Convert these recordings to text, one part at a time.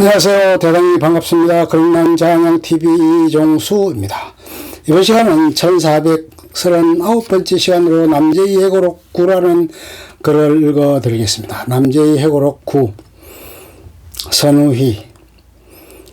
안녕하세요. 대단히 반갑습니다. 그런남 자양TV 이종수입니다. 이번 시간은 1439번째 시간으로 남제의 해고록 9라는 글을 읽어드리겠습니다. 남제의 해고록 9 선우희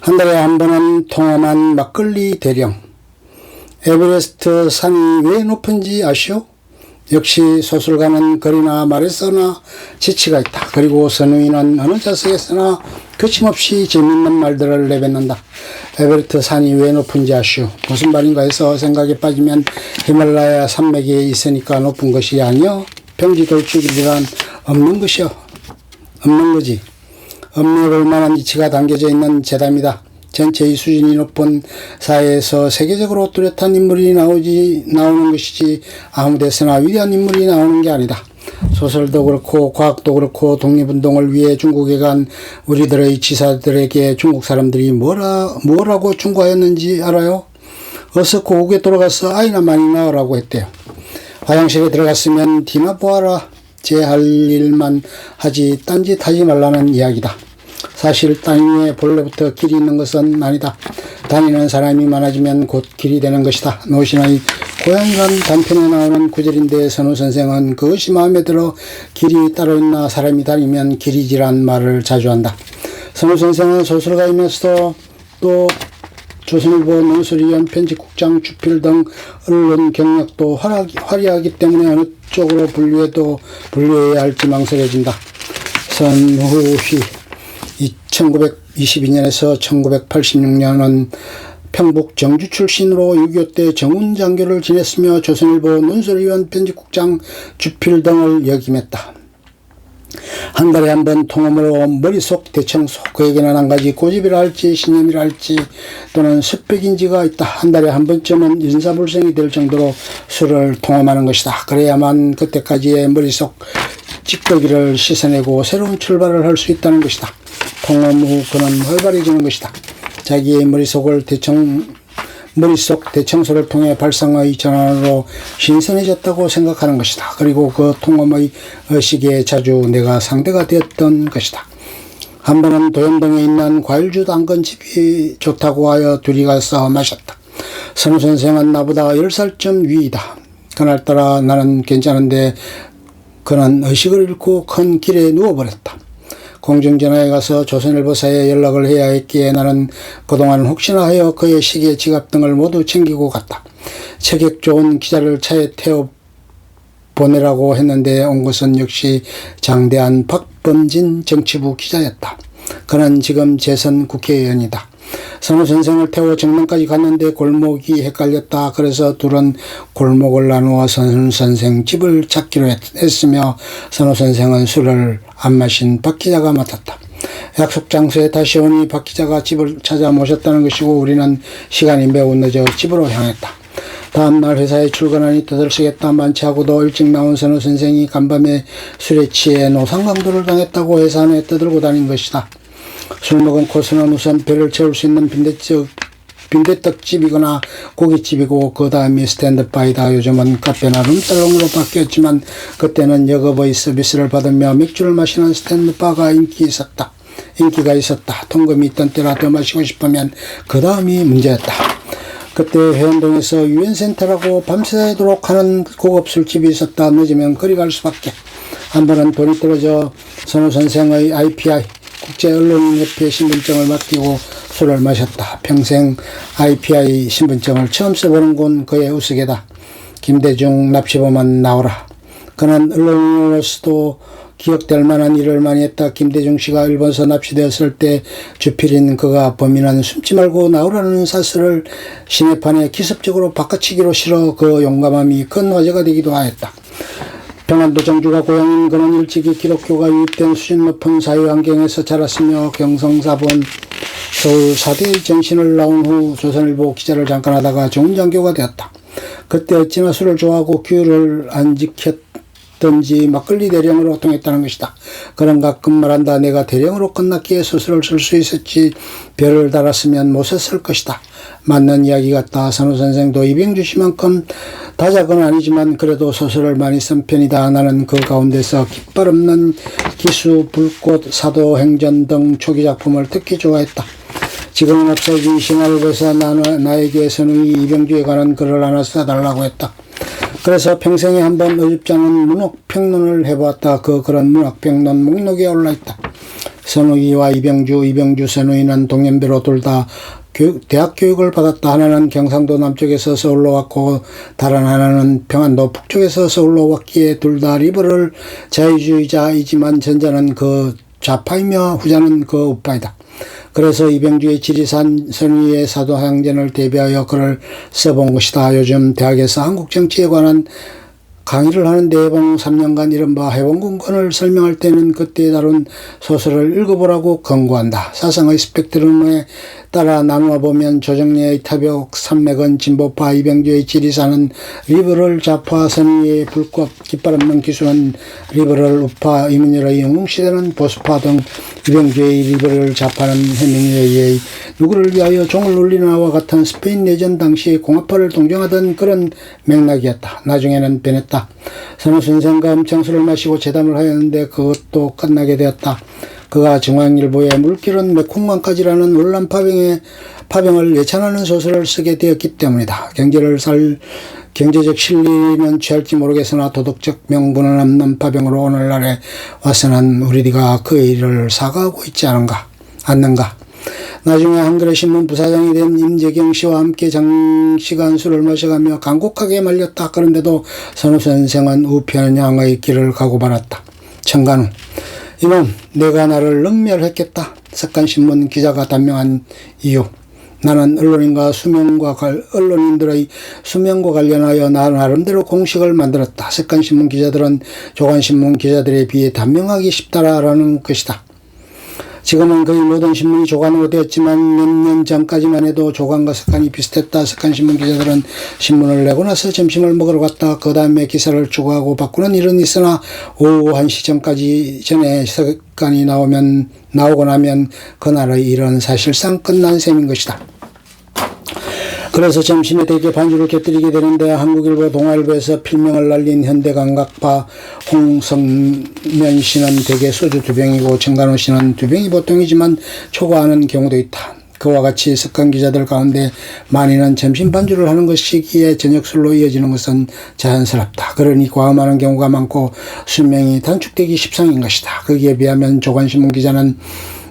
한 달에 한 번은 통화만 막걸리 대령 에베레스트 산이 왜 높은지 아시오? 역시 소설가는 글이나 말에서나 지치가 있다. 그리고 선우이는 어느 자석에서나 거침없이 재밌는 말들을 내뱉는다. 에베레스트 산이 왜 높은지 아시오? 무슨 말인가 해서 생각에 빠지면 히말라야 산맥에 있으니까 높은 것이 아니여. 평지 돌출이란 없는 것이여. 없는 거지. 업력을 만한 이치가 담겨져 있는 재담이다. 전체의 수준이 높은 사회에서 세계적으로 뚜렷한 인물이 나오지 나오는 것이지 아무 데서나 위대한 인물이 나오는 게 아니다. 소설도 그렇고 과학도 그렇고 독립운동을 위해 중국에 간 우리들의 지사들에게 중국 사람들이 뭐라 뭐라고 충고하였는지 알아요? 어서 고국에 돌아가서 아이나 많이 낳으라고 했대요. 화장실에 들어갔으면 뒤나 보아라. 제 할 일만 하지 딴짓 하지 말라는 이야기다. 사실 땅 위에 본래부터 길이 있는 것은 아니다. 다니는 사람이 많아지면 곧 길이 되는 것이다. 노신의 고향이란 단편에 나오는 구절인데 선우 선생은 그것이 마음에 들어 길이 따로 있나 사람이 다니면 길이지란 말을 자주 한다. 선우 선생은 소설가이면서도 또 조선일보 논술위원 편집국장 주필 등 언론 경력도 화려하기, 때문에 어느 쪽으로 분류해도 분류해야 할지 망설여진다. 선후희 1922년에서 1986년은 평북 정주 출신으로 6.25 때 정운 장교를 지냈으며 조선일보 논설위원 편집국장 주필 등을 역임했다. 한 달에 한 번 통음으로 머릿속 대청소 그에게는 한 가지 신념이라 할지 또는 습벽인지가 있다. 한 달에 한 번쯤은 인사불성이 될 정도로 술을 통음하는 것이다. 그래야만 그때까지의 머릿속 찌꺼기를 씻어내고 새로운 출발을 할 수 있다는 것이다. 통험 후 그는 활발해지는 것이다. 자기의 머릿속을 대청, 머릿속 대청소를 통해 발상의 전환으로 신선해졌다고 생각하는 것이다. 그리고 그 통험의 의식에 자주 내가 상대가 되었던 것이다. 한 번은 도현동에 있는 과일주 당근집이 좋다고 하여 둘이 가서 마셨다. 선우 선생은 나보다 10살쯤 위이다. 그날따라 나는 괜찮은데 그는 의식을 잃고 큰 길에 누워버렸다. 공중전화에 가서 조선일보사에 연락을 해야 했기에 나는 그동안 혹시나 하여 그의 시계, 지갑 등을 모두 챙기고 갔다. 체격 좋은 기자를 차에 태워 보내라고 했는데 온 것은 역시 장대한 박범진 정치부 기자였다. 그는 지금 재선 국회의원이다. 선우 선생을 태워 정릉까지 갔는데 골목이 헷갈렸다. 그래서 둘은 골목을 나누어 선우 선생 집을 찾기로 했, 으며 선우 선생은 술을 안 마신 박 기자가 맡았다. 약속 장소에 다시 오니 박 기자가 집을 찾아 모셨다는 것이고 우리는 시간이 매우 늦어 집으로 향했다. 다음날 회사에 출근하니 떠들썩했다 많지 하고도 일찍 나온 선우 선생이 간밤에 술에 취해 노상강도를 당했다고 회사 안에 떠들고 다닌 것이다. 술 먹은 코스는 우선 배를 채울 수 있는 빈대떡, 빈대떡집이거나 고깃집이고 그 다음이 스탠드바이다. 요즘은 카페나 룸살롱으로 바뀌었지만 그때는 여급의 서비스를 받으며 맥주를 마시는 스탠드바가 인기 있었다. 인기가 있었다. 통금이 있던 때라 더 마시고 싶으면 그 다음이 문제였다. 그때 회원동에서 유엔센터라고 밤새도록 하는 고급 술집이 있었다. 늦으면 거리 갈 수밖에. 한 번은 돈이 떨어져 선우 선생의 IPI 국제언론협회 신분증을 맡기고 술을 마셨다. 평생 IPI 신분증을 처음 써보는 건 그의 우스개다. 김대중 납치범은 나오라. 그는 언론으로서도 기억될 만한 일을 많이 했다. 김대중 씨가 일본서 납치되었을 때 주필인 그가 범인은 숨지 말고 나오라는 사슬을 시내판에 기습적으로 바꿔치기로 실어 그 용감함이 큰 화제가 되기도 하였다. 평안도 정주가 고향인 그는 일찍이 기독교가 유입된 수준 높은 사회 환경에서 자랐으며 경성사본 서울 사대의 정신을 나온 후 조선일보 기자를 잠깐 하다가 좋은 장교가 되었다. 그때 어찌나 술을 좋아하고 규율을 안 지켰 없 든지 막걸리 대령으로 통했다는 것이다. 그런 가끔 말한다. 내가 대령으로 끝났기에 소설을 쓸수 있었지 별을 달았으면 못 썼을 것이다. 맞는 이야기 같다. 선우 선생도 이병주 씨만큼 다작은 아니지만 그래도 소설을 많이 쓴 편이다. 나는 그 가운데서 깃발 없는 기수, 불꽃, 사도, 행전 등 초기 작품을 특히 좋아했다. 지금은 없어진 신화를 나, 나에게 선우이 이병주에 관한 글을 하나 써달라고 했다. 그래서 평생에 한번 어줍지 않은 문학평론을 해보았다. 그 그런 문학평론 목록에 올라있다. 선우이와 이병주, 이병주, 선우이는 동년배로 둘다 교육, 대학 교육을 받았다. 하나는 경상도 남쪽에서 서울로 왔고 다른 하나는 평안도 북쪽에서 서울로 왔기에 둘 다 리버럴 자유주의자이지만 전자는 그 좌파이며 후자는 그 우파이다. 그래서 이병주의 지리산 선위의 사도항전을 대비하여 글을 써본 것이다. 요즘 대학에서 한국 정치에 관한 강의를 하는데 해봉 3년간 이른바 해봉군권을 설명할 때는 그때 다룬 소설을 읽어보라고 권고한다. 사상의 스펙트럼에 따라 나누어 보면 조정래의 타벽, 산맥은 진보파, 이병주의 지리산은 리버럴 좌파, 선의의 불꽃, 깃발 없는 기수는 리버럴 우파, 이민열의 영웅시대는 보수파 등 이병주의 리버럴 좌파는 해밍웨이의 누구를 위하여 종을 울리나와 같은 스페인 내전 당시 공화파를 동정하던 그런 맥락이었다. 나중에는 변했다. 선우 선생과 엄청 술을 마시고 재담을 하였는데 그것도 끝나게 되었다. 그가 중앙일보에 물길은 매콩만까지라는 논란 파병에 파병을 예찬하는 소설을 쓰게 되었기 때문이다. 경제를 살 경제적 실리는 취할지 모르겠으나 도덕적 명분은 없는 파병으로 오늘날에 와서는 우리가 그 일을 사과하고 있지 않은가 않는가. 나중에 한겨레 신문 부사장이 된 임재경 씨와 함께 장시간 술을 마셔가며 간곡하게 말렸다. 그런데도 선우 선생은 우편향의 길을 가고 말았다. 청간우 이놈 내가 나를 능멸했겠다. 석간신문 기자가 단명한 이유. 나는 언론인과 수명과 관, 언론인들의 수명과 관련하여 나 나름대로 공식을 만들었다. 석간신문 기자들은 조간신문 기자들에 비해 단명하기 쉽다라는 것이다. 지금은 거의 모든 신문이 조간으로 되었지만 몇 년 전까지만 해도 조간과 석간이 비슷했다. 석간 신문 기자들은 신문을 내고 나서 점심을 먹으러 갔다. 그 다음에 기사를 추가하고 바꾸는 일은 있으나 오후 1시 전까지 전에 석간이 나오면 나오고 나면 그날의 일은 사실상 끝난 셈인 것이다. 그래서 점심에 대개 반주를 곁들이게 되는데 한국일보 동아일보에서 필명을 날린 현대감각파 홍성면 씨는 대개 소주 두 병이고 정간호 씨는 두 병이 보통이지만 초과하는 경우도 있다. 그와 같이 습관 기자들 가운데 많이는 점심 반주를 하는 것이기에 저녁 술로 이어지는 것은 자연스럽다. 그러니 과음하는 경우가 많고 수명이 단축되기 십상인 것이다. 거기에 비하면 조간신문 기자는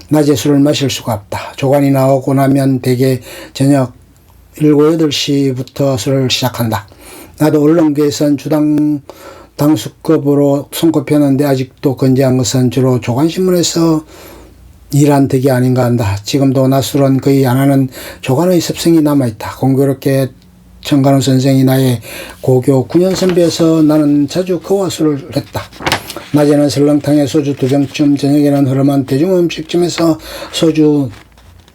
낮에 술을 마실 수가 없다. 조간이 나오고 나면 대개 저녁 7, 8시부터 술을 시작한다. 나도 언론계에선 주당 당수급으로 손꼽혔는데 아직도 건재한 것은 주로 조간신문에서 일한 덕이 아닌가 한다. 지금도 낮술은 거의 안 하는 조간의 습성이 남아있다. 공교롭게 정간호 선생이 나의 고교 9년 선배여서 나는 자주 그와 술을 했다. 낮에는 설렁탕에 소주 두 병쯤, 저녁에는 흐름한 대중음식점에서 소주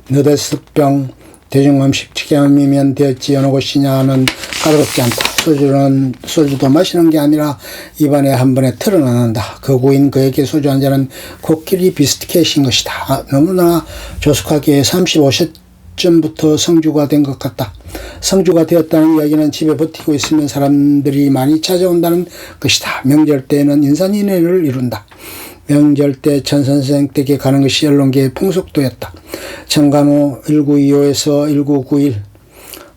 너댓섯 병, 대중음식 치경이면 되었지 어느 곳이냐 하는 까다롭지 않다. 소주는 소주도 마시는 게 아니라 입안에 한 번에 틀어넣는다. 그 구인 그에게 소주 한 잔은 코끼리 비스켓인 것이다. 아, 너무나 조숙하게 35세 쯤부터 성주가 된 것 같다. 성주가 되었다는 이야기는 집에 버티고 있으면 사람들이 많이 찾아온다는 것이다. 명절 때에는 인산인해를 이룬다. 명절 때 천선생 댁에 가는 것이 언론계의 풍속도였다. 청간호 1925에서 1991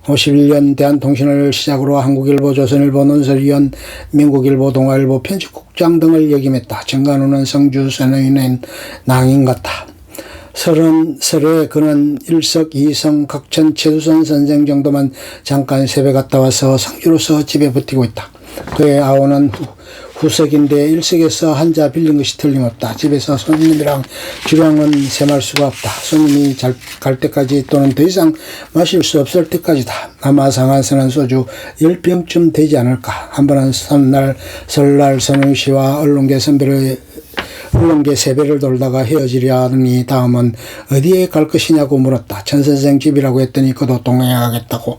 51년 대한통신을 시작으로 한국일보, 조선일보, 논설위원, 민국일보, 동아일보, 편집국장 등을 역임했다. 정간호는 성주 선의는 낭인 같다. 서른 설에 그는 일석 이성 각천 최두선 선생 정도만 잠깐 세배 갔다 와서 성주로서 집에 버티고 있다. 그의 아우는 후석인데 일석에서 한 자 빌린 것이 틀림없다. 집에서 손님이랑 주량은 셈할 수가 없다. 손님이 잘 갈 때까지 또는 더 이상 마실 수 없을 때까지다. 아마 상한선은 소주 10병쯤 되지 않을까. 한 번은 설날, 설날 선웅 씨와 언론계 선배를 언론계 세배를 돌다가 헤어지려 하더니 다음은 어디에 갈 것이냐고 물었다. 천 선생 집이라고 했더니 그도 동행하겠다고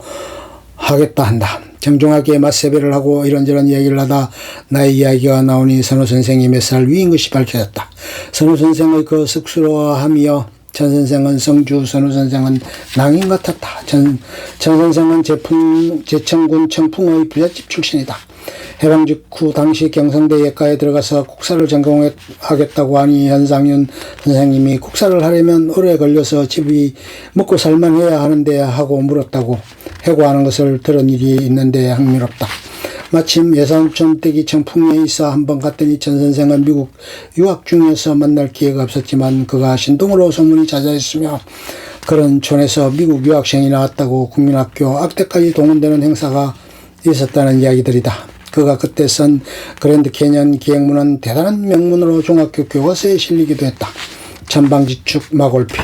하겠다 한다. 정중하게 맞세배를 하고 이런저런 이야기를 하다 나의 이야기가 나오니 선호 선생이 몇 살 위인 것이 밝혀졌다. 선호 선생의 그 쑥스러워함이여 전 선생은 성주, 선우 선생은 낭인 같았다. 전, 전 선생은 제풍, 제천군 청풍의 부잣집 출신이다. 해방 직후 당시 경성대 예과에 들어가서 국사를 전공하겠다고 하니 현상윤 선생님이 국사를 하려면 오래 걸려서 집이 먹고 살만해야 하는데 하고 물었다고 해고하는 것을 들은 일이 있는데 흥미롭다. 마침 예산촌 댁이 청풍에 있어 한 번 갔더니 전 선생은 미국 유학 중에서 만날 기회가 없었지만 그가 신동으로 소문이 자자했으며 그런 촌에서 미국 유학생이 나왔다고 국민학교 앞때까지 동원되는 행사가 있었다는 이야기들이다. 그가 그때 쓴 그랜드 캐년 기행문은 대단한 명문으로 중학교 교과서에 실리기도 했다. 천방지축 마골피.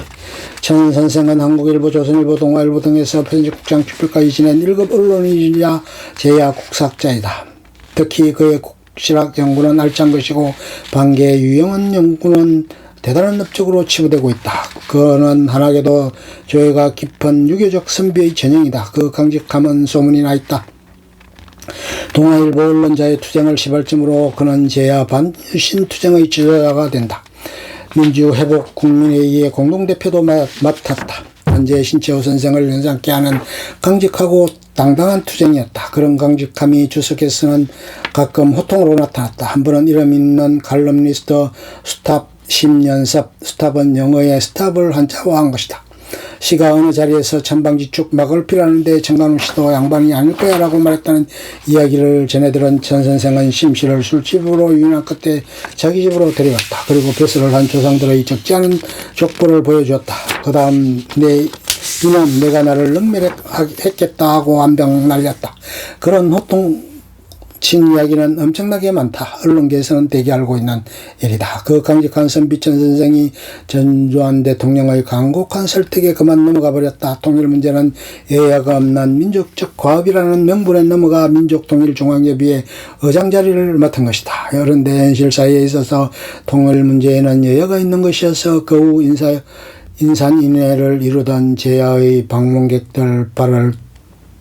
천 선생은 한국일보, 조선일보, 동아일보 등에서 편집국장 출필까지 지낸 1급 언론인이자 제야 국사학자이다. 특히 그의 국실학 연구는 알찬 것이고 반개 유영한 연구는 대단한 업적으로 치부되고 있다. 그는 한학에도 조예가 깊은 유교적 선비의 전형이다. 그 강직함은 소문이 나 있다. 동아일보 언론자의 투쟁을 시발점으로 그는 제야 반신 투쟁의 지도자가 된다. 민주회복 국민회의의 공동대표도 맡았다. 현재 신채호 선생을 연상케 하는 강직하고 당당한 투쟁이었다. 그런 강직함이 주석에서는 가끔 호통으로 나타났다. 한 번은 이름 있는 칼럼니스트 스탑 10년섭 스탑은 영어의 스탑을 한자화한 것이다. 시가 어느 자리에서 천방지축 막을 피라는데 정강훈 씨도 양반이 아닐 거야 라고 말했다는 이야기를 전해들은 전 선생은 심씨를 술집으로 유인한 끝에 자기 집으로 데려갔다. 그리고 벼슬을 한 조상들의 적지 않은 족보를 보여주었다. 그 다음 내 이는 내가 나를 능멸했겠다 하고 안병 날렸다. 그런 호통 친 이야기는 엄청나게 많다. 언론계에서는 대개 알고 있는 일이다. 그 강직한 선비천 선생이 전두환 대통령의 강곡한 설득에 그만 넘어가 버렸다. 통일 문제는 여야가 없는 민족적 과업이라는 명분에 넘어가 민족통일중앙협의회 의장 자리를 맡은 것이다. 그런데 현실 사회에 있어서 통일 문제에는 여야가 있는 것이어서 그 후 인사 인산인해를 이루던 제야의 방문객들 발을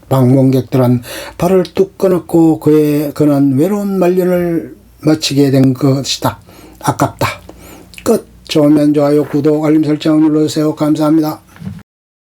방문객들은 발을 뚝 끊었고 그의 그는 외로운 말년을 마치게 된 것이다. 아깝다. 끝. 좋으면 좋아요, 구독, 알림 설정 눌러주세요. 감사합니다.